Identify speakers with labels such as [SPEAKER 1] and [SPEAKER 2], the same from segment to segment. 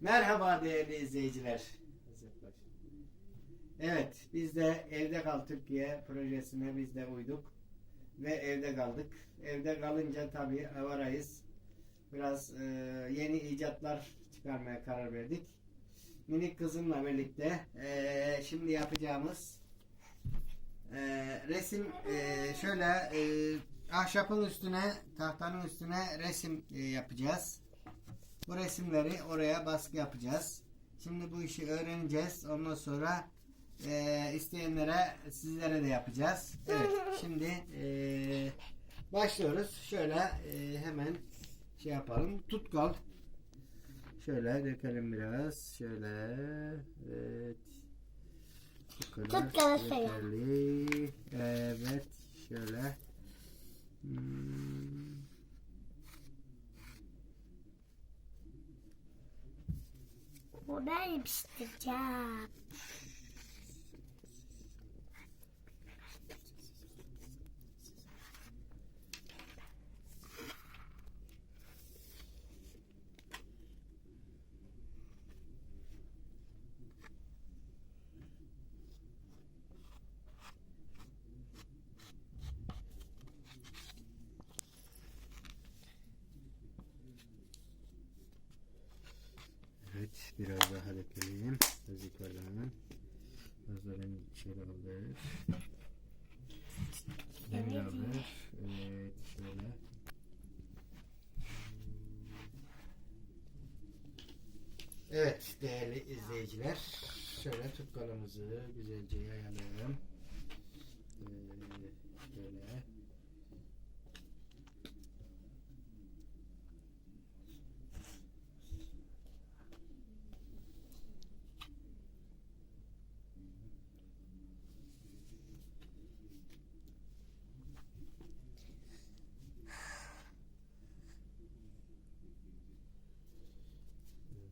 [SPEAKER 1] Merhaba değerli izleyiciler. Evet, biz de Evde Kal Türkiye projesine biz de uyduk ve evde kaldık. Evde kalınca tabii avarayız. Biraz e, yeni icatlar çıkarmaya karar verdik. Minik kızımla birlikte e, şimdi yapacağımız e, resim e, şöyle e, ahşapın üstüne, tahtanın üstüne resim e, yapacağız. Bu resimleri oraya baskı yapacağız. Şimdi bu işi öğreneceğiz. Ondan sonra e, isteyenlere sizlere de yapacağız. Evet. Şimdi e, başlıyoruz. Şöyle e, hemen şey yapalım. Tutkal. Şöyle dökelim biraz. Şöyle. Evet. Bu kadar yeterli. Evet. Şöyle.
[SPEAKER 2] Ben yapıştıracağım.
[SPEAKER 1] Biraz daha dökelim. Biraz yukarıdan. Nazarın içeri alır. Demir alır. Evet, şöyle. Evet, değerli izleyiciler. Şöyle tutkalımızı güzelce yayalım. Ee, şöyle.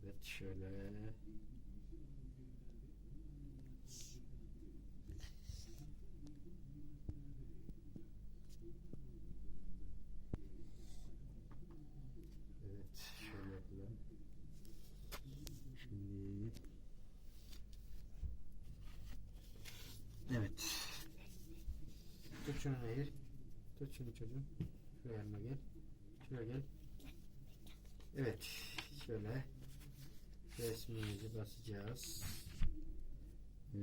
[SPEAKER 1] Evet, şöyle. Evet, şöyle yapalım. Şimdi Evet. Tut şunu Nehir. Tut şunu çocuğum. Şuraya yanıma gel. Şuraya gel. Evet. Şöyle resmimizi basacağız. Ee,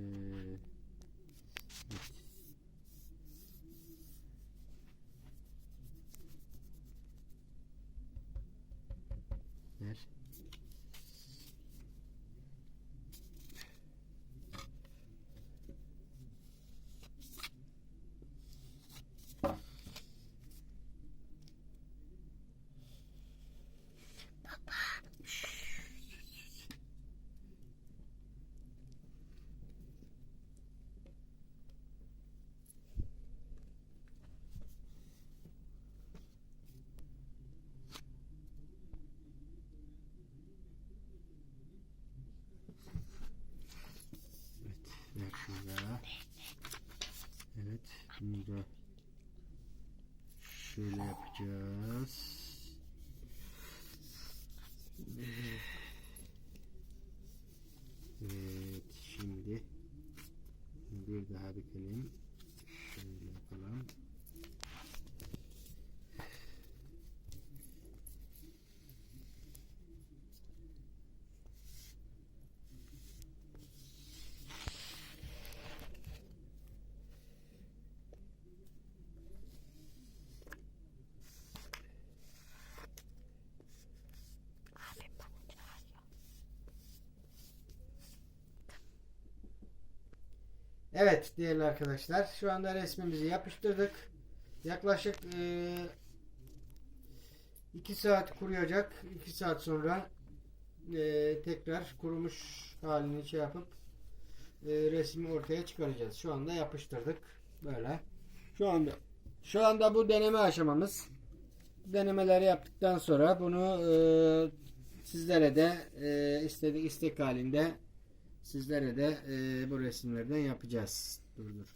[SPEAKER 1] evet. Ver. Evet, ver şurada. Evet, bunu da şöyle yapacağız. Evet, şimdi bir daha bükelim. Şöyle yapalım. Evet değerli arkadaşlar şu anda resmimizi yapıştırdık. Yaklaşık 2 saat kuruyacak. 2 saat sonra e, tekrar kurumuş halini şey yapıp e, resmi ortaya çıkaracağız. Şu anda yapıştırdık. Böyle. Şu anda şu anda bu deneme aşamamız. Denemeleri yaptıktan sonra bunu e, sizlere de e, istedik istek halinde Sizlere de e, bu resimlerden yapacağız. Dur dur.